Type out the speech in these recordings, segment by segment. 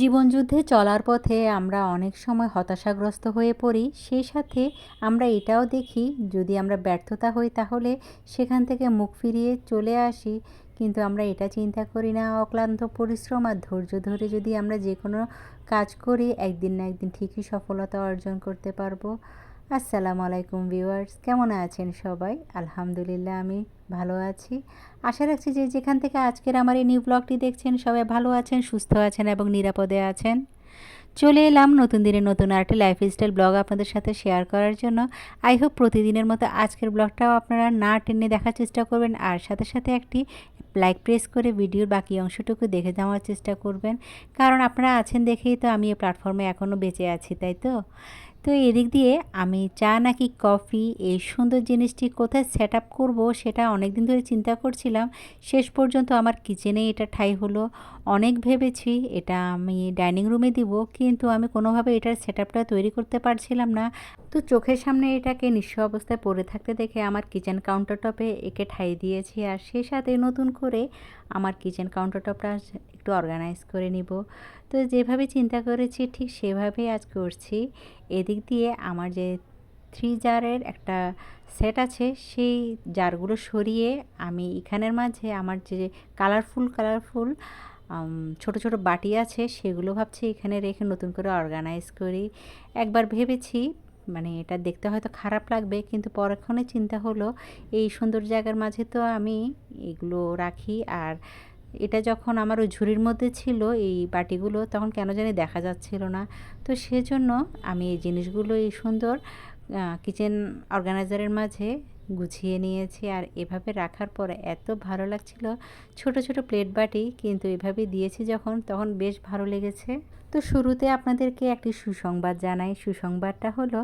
জীবনযুদ্ধে চলার পথে আমরা অনেক সময় হতাশাগ্রস্ত হয়ে পড়ি, সেই সাথে আমরা এটাও দেখি, যদি আমরা ব্যর্থতা হই তাহলে সেখান থেকে মুখ ফিরিয়ে চলে আসি। কিন্তু আমরা এটা চিন্তা করি না, অক্লান্ত পরিশ্রম আর ধৈর্য ধরে যদি আমরা যে কোনো কাজ করি, একদিন না একদিন ঠিকই সফলতা অর্জন করতে পারব। আসসালামু আলাইকুম ভিউয়ার্স, কেমন আছেন সবাই? আলহামদুলিল্লাহ, আমি ভালো আছি। আশা রাখছি যে যেখান থেকে আজকের আমার এই নিউ ব্লগটি দেখছেন, সবাই ভালো আছেন, সুস্থ আছেন এবং নিরাপদে আছেন। চলে এলাম নতুন দিনের নতুন আরেকটি লাইফস্টাইল ব্লগ আপনাদের সাথে শেয়ার করার জন্য। আই হোপ প্রতিদিনের মতো আজকের ব্লগটাও আপনারা না টেনে দেখার চেষ্টা করবেন, আর সাথে সাথে একটি লাইক প্রেস করে ভিডিওর বাকি অংশটুকু দেখে যাওয়ার চেষ্টা করবেন। কারণ আপনারা আছেন দেখেই তো আমি এই প্ল্যাটফর্মে এখনও বেঁচে আছি, তাই তো? তো এদিক দিয়ে আমি চা নাকি কফি এই সুন্দর জিনিসটি কোথায় সেট আপ করব সেটা অনেক দিন ধরে চিন্তা করছিলাম। শেষ পর্যন্ত আমার কিচেনে এটা ঠাই হলো। অনেক ভেবেছি এটা আমি ডাইনিং রুমে দিব, কিন্তু আমি কোনোভাবে এটার সেট আপটা তৈরি করতে পারছিলাম না। তো চোখের সামনে এটাকে নিঃস্ব অবস্থায় পড়ে থাকতে দেখে আমার কিচেন কাউন্টার টপে একে ঠাই দিয়েছি আর সেই সাথে নতুন করে আমার কিচেন কাউন্টার টপটা একটু অর্গানাইজ করে নিব। তো যেভাবে চিন্তা করেছি ঠিক সেভাবেই আজ করছি। এদিক দিয়ে আমার যে থ্রি জারের একটা সেট আছে সেই জারগুলো সরিয়ে আমি এখানের মাঝে আমার যে কালারফুল কালারফুল ছোট ছোট বাটি আছে সেগুলো ভাবছি এখানে রেখে নতুন করে অর্গানাইজ করি। একবার ভেবেছি মানে এটা দেখতে হয়তো খারাপ লাগবে, কিন্তু পরক্ষণে চিন্তা হলো, এই সুন্দর জায়গার মাঝে তো আমি এগুলো রাখি। আর এটা যখন আমার ওই ঝুড়ির মধ্যে ছিল, এই বাটিগুলো, তখন কেন জানি দেখা যাচ্ছিল না। তো সেজন্য আমি এই জিনিসগুলো এই সুন্দর কিচেন অর্গানাইজারের মাঝে গুছিয়ে নিয়েছি। আর এভাবে রাখার পরে এত ভালো লাগছিল। ছোট ছোট প্লেট বাটি কিন্তু এভাবে দিয়েছি যখন, তখন বেশ ভালো লেগেছে। তো শুরুতে আপনাদেরকে একটি সুসংবাদ জানাই। সুসংবাদটা হলো,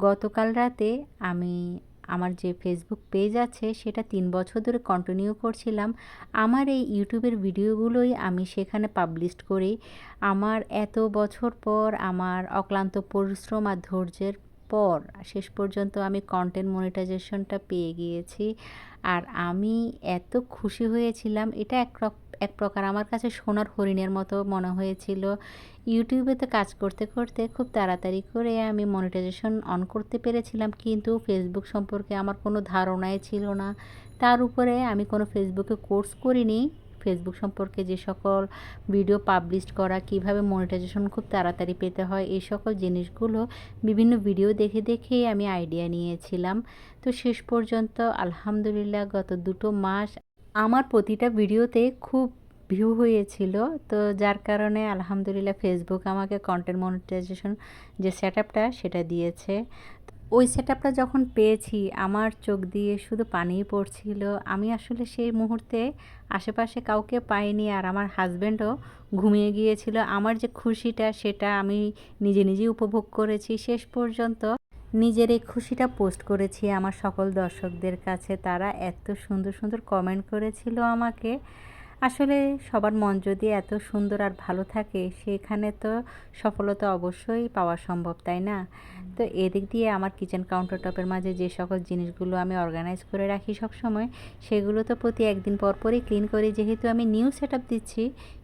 গতকাল রাতে আমি আমার যে ফেসবুক পেজ আছে, সেটা তিন বছর ধরে কন্টিনিউ করছিলাম। আমার এই ইউটিউবের ভিডিওগুলোই আমি সেখানে পাবলিশ করি। আমার এত বছর পর আমার অক্লান্ত পরিশ্রম আর ধৈর্যের পর শেষ পর্যন্ত আমি কন্টেন্ট মনিটাইজেশনটা পেয়ে গিয়েছি। আর আমি এত খুশি হয়েছিলাম, এটা এক এক প্রকার আমার কাছে সোনার হরিণের মতো মনে হয়েছিল। ইউটিউবেতে কাজ করতে করতে খুব তাড়াতাড়ি করে আমি মনিটাইজেশন অন করতে পেরেছিলাম, কিন্তু ফেসবুক সম্পর্কে আমার কোনো ধারণাই ছিল না। তার উপরে আমি কোনো ফেসবুকে কোর্স করিনি। ফেসবুক সম্পর্কে যে সকল ভিডিও পাবলিশ করা, কীভাবে মনিটাইজেশন খুব তাড়াতাড়ি পেতে হয়, এই সকল জিনিসগুলো বিভিন্ন ভিডিও দেখে দেখেই আমি আইডিয়া নিয়েছিলাম। তো শেষ পর্যন্ত আলহামদুলিল্লাহ গত দুটো মাস আমার প্রতিটা ভিডিওতে খুব ভিউ হয়েছিল। তো যার কারণে আলহামদুলিল্লাহ ফেসবুক আমাকে কন্টেন্ট মনিটাইজেশন যে সেট সেটা দিয়েছে। ওই সেট যখন পেয়েছি, আমার চোখ দিয়ে শুধু পানিই পড়ছিল। আমি আসলে সেই মুহূর্তে আশেপাশে কাউকে পাইনি আর আমার হাজব্যান্ডও ঘুমিয়ে গিয়েছিল। আমার যে খুশিটা, সেটা আমি নিজে নিজেই উপভোগ করেছি। শেষ পর্যন্ত নিজের এই খুশিটা পোস্ট করেছি আমার সকল দর্শকদের কাছে। তারা এত সুন্দর সুন্দর কমেন্ট করেছিল আমাকে। আসলে সবার মন যদি এত সুন্দর আর ভালো থাকে, সেখানে তো সফলতা অবশ্যই পাওয়া সম্ভব, তাই না? তো এদিক দিয়ে আমার কিচেন কাউন্টার টপের মাঝে যে সকল জিনিসগুলো আমি অর্গানাইজ করে রাখি সব সময় সেগুলো তো প্রতি একদিন পর পরই ক্লিন করি যেহেতু আমি নিউ সেট দিচ্ছি,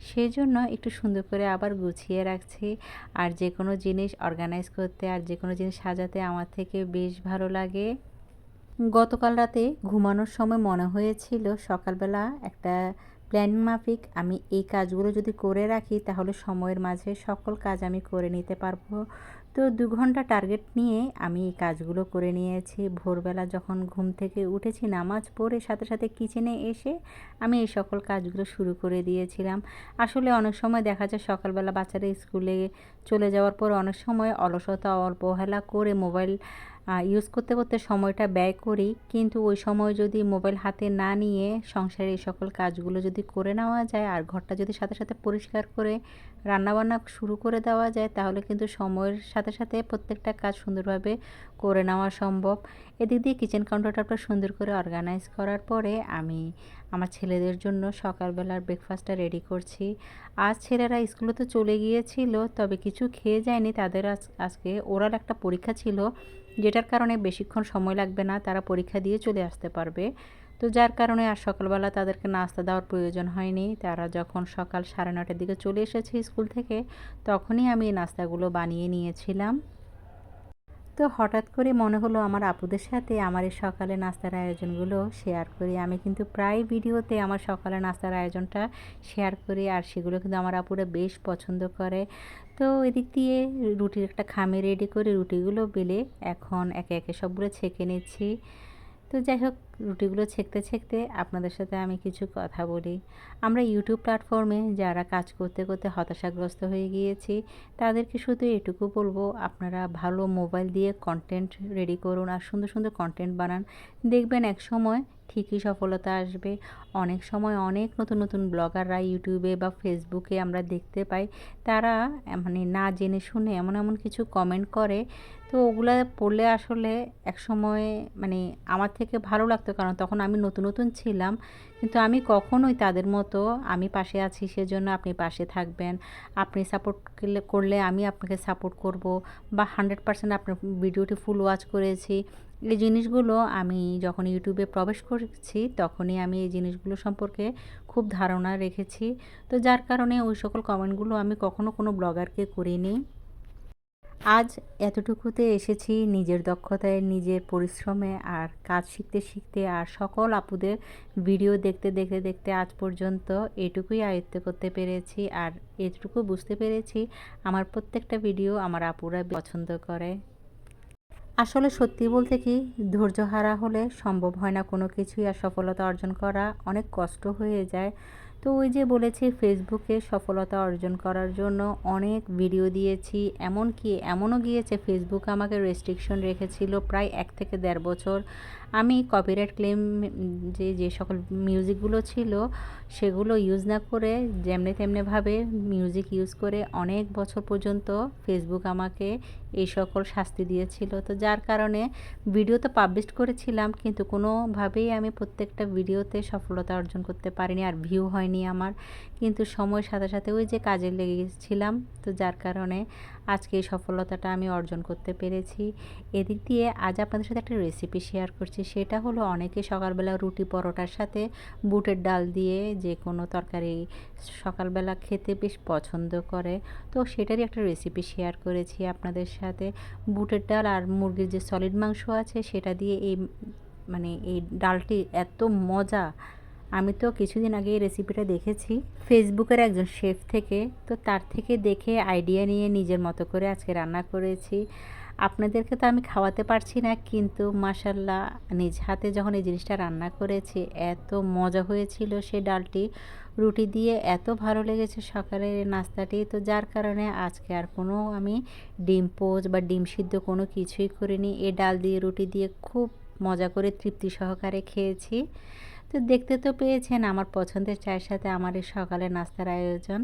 সেজন্য একটু সুন্দর করে আবার গুছিয়ে রাখছি। আর যে কোনো জিনিস অর্গানাইজ করতে আর যে কোনো জিনিস সাজাতে আমার থেকে বেশ ভালো লাগে। গতকাল রাতে ঘুমানোর সময় মনে হয়েছিল সকালবেলা একটা প্ল্যানিং মাফিক, আমি এই কাজগুলো যদি করে রাখি তাহলে সময়ের মাঝে সকল কাজ আমি করে নিতে পারব। তো দু ঘণ্টা টার্গেট নিয়ে আমি এই কাজগুলো করে নিয়েছি। ভোরবেলা যখন ঘুম থেকে উঠেছি নামাজ পড়ে সাথে সাথে কিচেনে এসে আমি এই সকল কাজগুলো শুরু করে দিয়েছিলাম। আসলে অনেক সময় দেখা যায় সকালবেলা বাচ্চারা স্কুলে চলে যাওয়ার পর অনেক সময় অলসতা অবহেলা করে মোবাইল ইউজ করতে করতে সময়টা ব্যয় করি। কিন্তু ওই সময় যদি মোবাইল হাতে না নিয়ে সংসারের এই সকল কাজগুলো যদি করে নেওয়া যায়, আর ঘরটা যদি সাথে সাথে পরিষ্কার করে রান্নাবান্না শুরু করে দেওয়া যায়, তাহলে কিন্তু সময়ের সাথে সাথে প্রত্যেকটা কাজ সুন্দরভাবে করে নেওয়া সম্ভব। এদিক দিয়ে কিচেন কাউন্টারটা সুন্দর করে অর্গানাইজ করার পরে আমি আমার ছেলেদের জন্য সকালবেলার ব্রেকফাস্টটা রেডি করছি। আজ ছেলেরা স্কুলে তো চলে গিয়েছিল, তবে কিছু খেয়ে যায়নি। তাদের আজকে ওরাল একটা পরীক্ষা ছিল, যেটার কারণে বেশিক্ষণ সময় লাগবে না, তারা পরীক্ষা দিয়ে চলে আসতে পারবে। তো যার কারণে আর সকালবেলা তাদেরকে নাস্তা দেওয়ার প্রয়োজন হয়নি। তারা যখন সকাল সাড়ে নটার দিকে চলে এসেছে স্কুল থেকে, তখনই আমি এই নাস্তাগুলো বানিয়ে নিয়েছিলাম। তো হঠাৎ করে মনে হলো আমার আপুদের সাথে আমার এই সকালে নাস্তার আয়োজনগুলো শেয়ার করি। আমি কিন্তু প্রায় ভিডিওতে আমার সকালে নাস্তার আয়োজনটা শেয়ার করি আর সেগুলো কিন্তু আমার আপুরা বেশ পছন্দ করে। তো এদিক দিয়ে রুটির একটা খামে রেডি করে রুটিগুলো বেলে এখন একে একে সবগুলো ছেঁকে নিচ্ছি। তো যাই হোক, রুটিগুলো ছেঁকতে ছেঁকতে আপনাদের সাথে আমি কিছু কথা বলি। আমরা ইউটিউব প্ল্যাটফর্মে যারা কাজ করতে করতে হতাশাগ্রস্ত হয়ে গিয়েছি, তাদেরকে শুধু এটুকু বলব, আপনারা ভালো মোবাইল দিয়ে কন্টেন্ট রেডি করুন আর সুন্দর সুন্দর কন্টেন্ট বানান। দেখবেন এক সময় ঠিকই সফলতা আসবে। অনেক সময় অনেক নতুন নতুন ব্লগাররা ইউটিউবে বা ফেসবুকে আমরা দেখতে পাই, তারা মানে না জেনে শুনে এমন এমন কিছু কমেন্ট করে। তো ওগুলো পড়লে আসলে এক সময় মানে আমার থেকে ভালো লাগতো, কারণ তখন আমি নতুন নতুন ছিলাম। কিন্তু আমি কখনোই তাদের মতো আমি পাশে আছি সেজন্য আপনি পাশে থাকবেন। আপনি সাপোর্ট করলে আমি আপনাকে সাপোর্ট করব বা হান্ড্রেড পার্সেন্ট আপনার ভিডিওটি ফুল ওয়াচ করেছি। এই জিনিসগুলো আমি যখন ইউটিউবে প্রবেশ করেছি, তখনই আমি এই জিনিসগুলো সম্পর্কে খুব ধারণা রেখেছি। তো যার কারণে ওই সকল কমেন্টগুলো আমি কখনো কোনো ব্লগারকে করিনি। আজ এতটুকুতে এসেছি নিজের দক্ষতায়, নিজের পরিশ্রমে আর কাজ শিখতে শিখতে আর সকল আপুদের ভিডিও দেখতে দেখতে দেখতে আজ পর্যন্ত এটুকুই আয়ত্ত করতে পেরেছি আর এটুকু বুঝতে পেরেছি আমার প্রত্যেকটা ভিডিও আমার আপুরা পছন্দ করে। আসলে সত্যি বলতে কি, ধৈর্য হারা হলে সম্ভব হয় না কোনো কিছুই আর সফলতা অর্জন করা। অনেক কষ্ট হয়ে যায়। তো ওই যে বলেছি ফেসবুকে সফলতা অর্জন করার জন্য অনেক ভিডিও দিয়েছি। এমন কি এমনও গিয়েছে ফেসবুক আমাকে রেস্ট্রিকশন রেখেছিল প্রায় এক থেকে দেড় বছর। আমি কপিরাইট ক্লেম যে যে সকল মিউজিকগুলো ছিল, সেগুলো ইউজ না করে যেমনি তেমনিভাবে মিউজিক ইউজ করে অনেক বছর পর্যন্ত ফেসবুক আমাকে এই সকল শাস্তি দিয়েছিল। তো যার কারণে ভিডিও তো পাবলিশ করেছিলাম, কিন্তু কোনোভাবেই আমি প্রত্যেকটা ভিডিওতে সফলতা অর্জন করতে পারিনি আর ভিউ হয়নি আমার। কিন্তু সময়ের সাথে সাথে ওই যে কাজে লেগেছিলাম, তো যার কারণে আজকে এই সফলতাটা আমি অর্জন করতে পেরেছি। এদিক দিয়ে আজ আপনাদের সাথে একটা রেসিপি শেয়ার করছি। সেটা হলো অনেকে সকালবেলা রুটি পরোটার সাথে বুটের ডাল দিয়ে যে কোনো তরকারি সকালবেলা খেতে বেশ পছন্দ করে। তো সেটারই একটা রেসিপি শেয়ার করেছি আপনাদের সাথে। বুটের ডাল আর মুরগির যে সলিড মাংস আছে, সেটা দিয়ে এই মানে এই ডালটি এত মজা আমি তো কিছুদিন আগে এই রেসিপিটা দেখেছি। ফেসবুকের একজন শেফ থেকে। তো তার থেকে দেখে আইডিয়া নিয়ে নিজের মতো করে আজকে রান্না করেছি। আপনাদেরকে তো আমি খাওয়াতে পারছি না, কিন্তু মাসাল্লাহ নিজ হাতে যখন এই জিনিসটা রান্না করেছি, এত মজা হয়েছিল সে ডালটি। রুটি দিয়ে এত ভালো লেগেছে সকালের নাস্তাটি। তো যার কারণে আজকে আর কোনো আমি ডিম পোচ বা ডিম সিদ্ধ কোনো কিছুই করিনি। এ ডাল দিয়ে, রুটি দিয়ে খুব মজা করে তৃপ্তি সহকারে খেয়েছি। তো দেখতে তো পেয়েছেন আমার পছন্দের চায়ের সাথে আমার এই সকালে নাস্তার আয়োজন।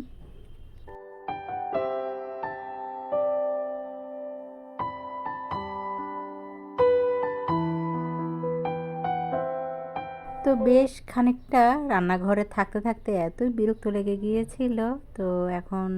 তো বেশ খানিকটা রান্নাঘরে থাকতে থাকতে এতই বিরক্ত লেগে গিয়েছিল, তো এখন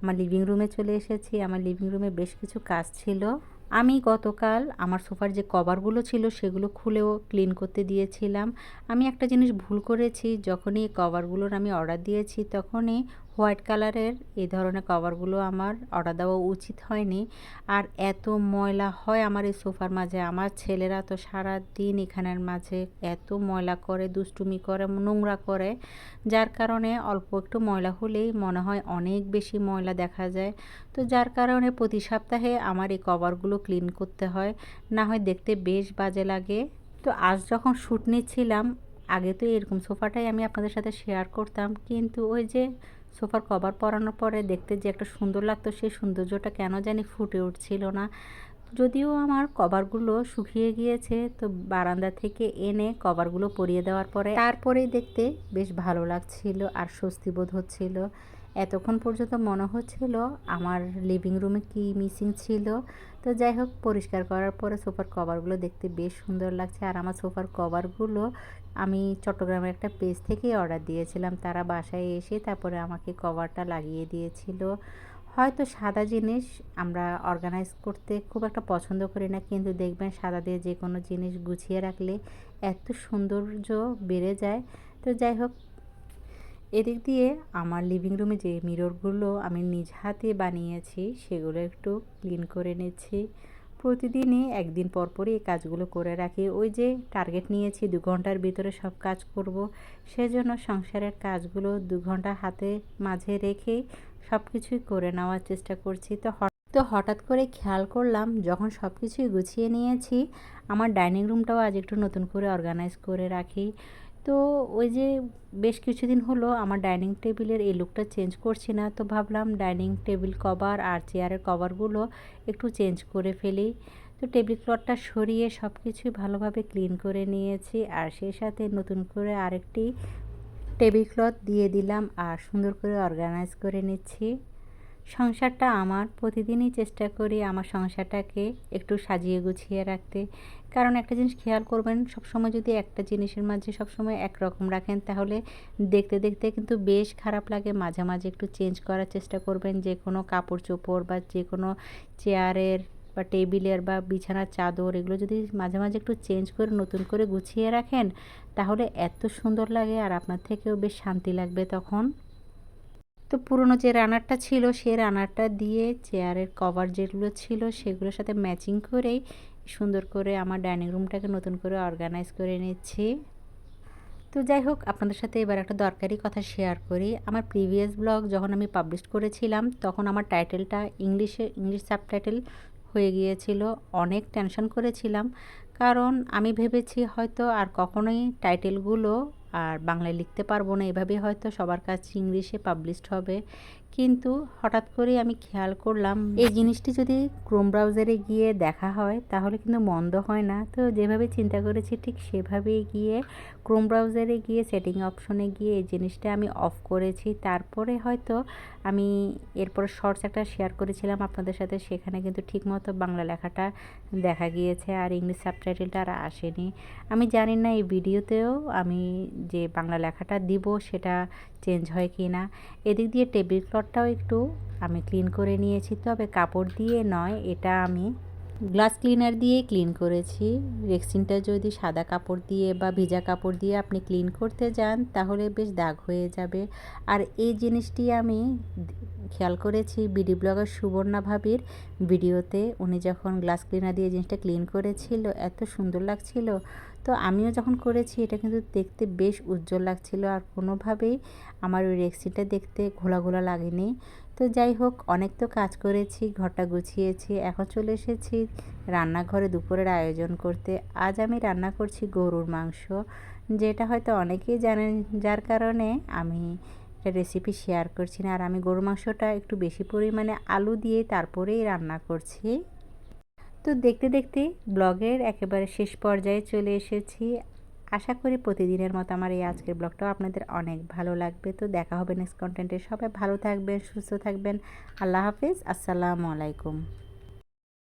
আমার লিভিং রুমে চলে এসেছি। আমার লিভিং রুমে বেশ কিছু কাজ ছিল। আমি গতকাল আমার সোফার যে কভারগুলো ছিল সেগুলো খুলেও ক্লিন করতে দিয়েছিলাম। আমি একটা জিনিস ভুল করেছি, যখনই কভারগুলোর আমি অর্ডার দিয়েছি তখনই হোয়াইট কালারের, এই ধরনের কভারগুলো আমার অর্ডার দেওয়া উচিত হয়নি। আর এত ময়লা হয় আমার এই সোফার মাঝে। আমার ছেলেরা তো সারা দিন এখানের মাঝে এত ময়লা করে, দুষ্টুমি করে, নোংরা করে। যার কারণে অল্প একটু ময়লা হলেই মনে হয় অনেক বেশি ময়লা দেখা যায়। তো যার কারণে প্রতি সপ্তাহে আমার এই কভারগুলো ক্লিন করতে হয়। না হয় দেখতে বেশ বাজে লাগে। তো আজ যখন শ্যুট নিচ্ছিলাম আগে তো এরকম সোফাটাই আমি আপনাদের সাথে শেয়ার করতাম। কিন্তু ওই যে সোফার কভার পরানোর পরে দেখতে যে একটা সুন্দর লাগতো, সেই সৌন্দর্যটা কেন জানি ফুটে উঠছিল না। যদিও আমার কভারগুলো শুকিয়ে গিয়েছে, তো বারান্দা থেকে এনে কভারগুলো পরিয়ে দেওয়ার পরে তারপরেই দেখতে বেশ ভালো লাগছিল আর স্বস্তি বোধ হচ্ছিল। এতক্ষণ পর্যন্ত মনে হচ্ছিল আমার লিভিং রুমে কি মিসিং ছিল। তো যাই হোক, পরিষ্কার করার পরে সোফার কভারগুলো দেখতে বেশ সুন্দর লাগছে আর আমার সোফার কভারগুলো আমি চট্টগ্রামের একটা পেজ থেকেই অর্ডার দিয়েছিলাম। তারা বাসায় এসে তারপরে আমাকে কভারটা লাগিয়ে দিয়েছিল। হয়তো সাদা জিনিস আমরা অর্গানাইজ করতে খুব একটা পছন্দ করি না, কিন্তু দেখবেন সাদা দিয়ে যে কোনো জিনিস গুছিয়ে রাখলে এত সৌন্দর্য বেড়ে যায়। তো যাই হোক, এদিক দিয়ে আমার লিভিং রুমে যে মিররগুলো আমি নিজ হাতে বানিয়েছি, সেগুলো একটু ক্লিন করে নিচ্ছি। প্রতিদিনই একদিন পর পরই এই কাজগুলো করে রাখি। ওই যে টার্গেট নিয়েছি, দু ঘণ্টার ভিতরে সব কাজ করব, সেজন্য সংসারের কাজগুলো দু ঘণ্টা হাতে মাঝে রেখেই সব কিছুই করে নেওয়ার চেষ্টা করছি। তো তো হঠাৎ করে খেয়াল করলাম, যখন সব কিছুই গুছিয়ে নিয়েছি, আমার ডাইনিং রুমটাও আজ একটু নতুন করে অর্গানাইজ করে রাখি। তো ওই যে বেশ কিছুদিন হলো আমার ডাইনিং টেবিলের এই লুকটা চেঞ্জ করছি না, তো ভাবলাম ডাইনিং টেবিল কভার আর চেয়ারের কভারগুলো একটু চেঞ্জ করে ফেলি। তো টেবিল ক্লথটা সরিয়ে সব কিছুই ভালোভাবে ক্লিন করে নিয়েছি আর সেই সাথে নতুন করে আরেকটি টেবিল ক্লথ দিয়ে দিলাম আর সুন্দর করে অর্গানাইজ করে নিচ্ছি। সংসারটা আমার। প্রতিদিনই চেষ্টা করি আমার সংসারটাকে একটু সাজিয়ে গুছিয়ে রাখতে। কারণ একটা জিনিস খেয়াল করবেন, সবসময় যদি একটা জিনিসের মাঝে সবসময় একরকম রাখেন, তাহলে দেখতে দেখতে কিন্তু বেশ খারাপ লাগে। মাঝে মাঝে একটু চেঞ্জ করার চেষ্টা করবেন, যে কোনো কাপড় চোপড় বা যে কোনো চেয়ারের বা টেবিলের বা বিছানার চাদর, এগুলো যদি মাঝে মাঝে একটু চেঞ্জ করে, নতুন করে গুছিয়ে রাখেন, তাহলে এত সুন্দর লাগে আর আপনার থেকেও বেশ শান্তি লাগবে তখন। তো পুরনো যে রানারটা ছিল, সে রানারটা দিয়ে চেয়ারের কভার যেগুলো ছিল, সেগুলোর সাথে ম্যাচিং করেই সুন্দর করে আমার ডাইনিং রুমটাকে নতুন করে অর্গানাইজ করে নিচ্ছি। তো যাই হোক, আপনাদের সাথে এবার একটা দরকারি কথা শেয়ার করি। আমার প্রিভিয়াস ব্লগ যখন আমি পাবলিশ করেছিলাম, তখন আমার টাইটেলটা ইংলিশে, ইংলিশ সাবটাইটেল হয়ে গিয়েছিল। অনেক টেনশন করেছিলাম, কারণ আমি ভেবেছি হয়তো আর কখনোই টাইটেলগুলো আর বাংলায় লিখতে পারব না। এভাবে হয়তো সবার কাছে ইংলিশে পাবলিশড হবে। কিন্তু হঠাৎ করে আমি খেয়াল করলাম এই জিনিসটি যদি ক্রোম ব্রাউজারে গিয়ে দেখা হয় তাহলে কিন্তু মন্দ হয় না। তো যেভাবে চিন্তা করেছি ঠিক সেভাবেই গিয়ে ক্রোম ব্রাউজারে গিয়ে সেটিং অপশনে গিয়ে এই জিনিসটা আমি অফ করেছি। তারপরে হয়তো আমি এরপর শর্টস একটা শেয়ার করেছিলাম আপনাদের সাথে সেখানে কিন্তু ঠিকমতো বাংলা লেখাটা দেখা গিয়েছে আর ইংলিশ সাবটাইটেলটা আর আসেনি। আমি জানি না এই ভিডিওতেও আমি যে বাংলা লেখাটা দিব সেটা চেঞ্জ হয় কি না এদিক দিয়ে টেবিল ক্লথটাও একটু আমি ক্লিন করে নিয়েছি তবে কাপড় দিয়ে নয় এটা আমি গ্লাস ক্লিনার দিয়ে ক্লিন করেছি। রেক্সিনটা যদি সাদা কাপড় দিয়ে বা ভিজা কাপড় দিয়ে আপনি ক্লিন করতে যান, তাহলে বেশ দাগ হয়ে যাবে। আর এই জিনিসটি আমি খেয়াল করেছি বিডি ব্লগার সুবর্ণা ভাবির ভিডিওতে। উনি যখন গ্লাস ক্লিনার দিয়ে জিনিসটা ক্লিন করেছিল, এত সুন্দর লাগছিল। তো আমিও যখন করেছি, এটা কিন্তু দেখতে বেশ উজ্জ্বল লাগছিল। আর কোনোভাবেই আমার ওই রেক্সিটা দেখতে ঘোলা ঘোলা লাগেনি। তো যাই হোক, অনেক তো কাজ করেছি, ঘরটা গুছিয়েছি। এখন চলে এসেছি রান্নাঘরে দুপুরের আয়োজন করতে। আজ আমি রান্না করছি গরুর মাংস। যেটা হয়তো অনেকেই জানেন, যার কারণে আমি রেসিপি শেয়ার করছি না। আর আমি গরুর মাংসটা একটু বেশি পরিমাণে আলু দিয়ে তারপরেই রান্না করছি। তো দেখতে দেখতে ব্লগের একেবারে শেষ পর্যায়ে চলে এসেছি। আশা করি প্রতিদিনের মতো আমার এই আজকের ব্লগটাও আপনাদের অনেক ভালো লাগবে। তো দেখা হবে নেক্সট কন্টেন্টে সবাই ভালো থাকবেন, সুস্থ থাকবেন। আল্লাহ হাফিজ। আসসালামু আলাইকুম।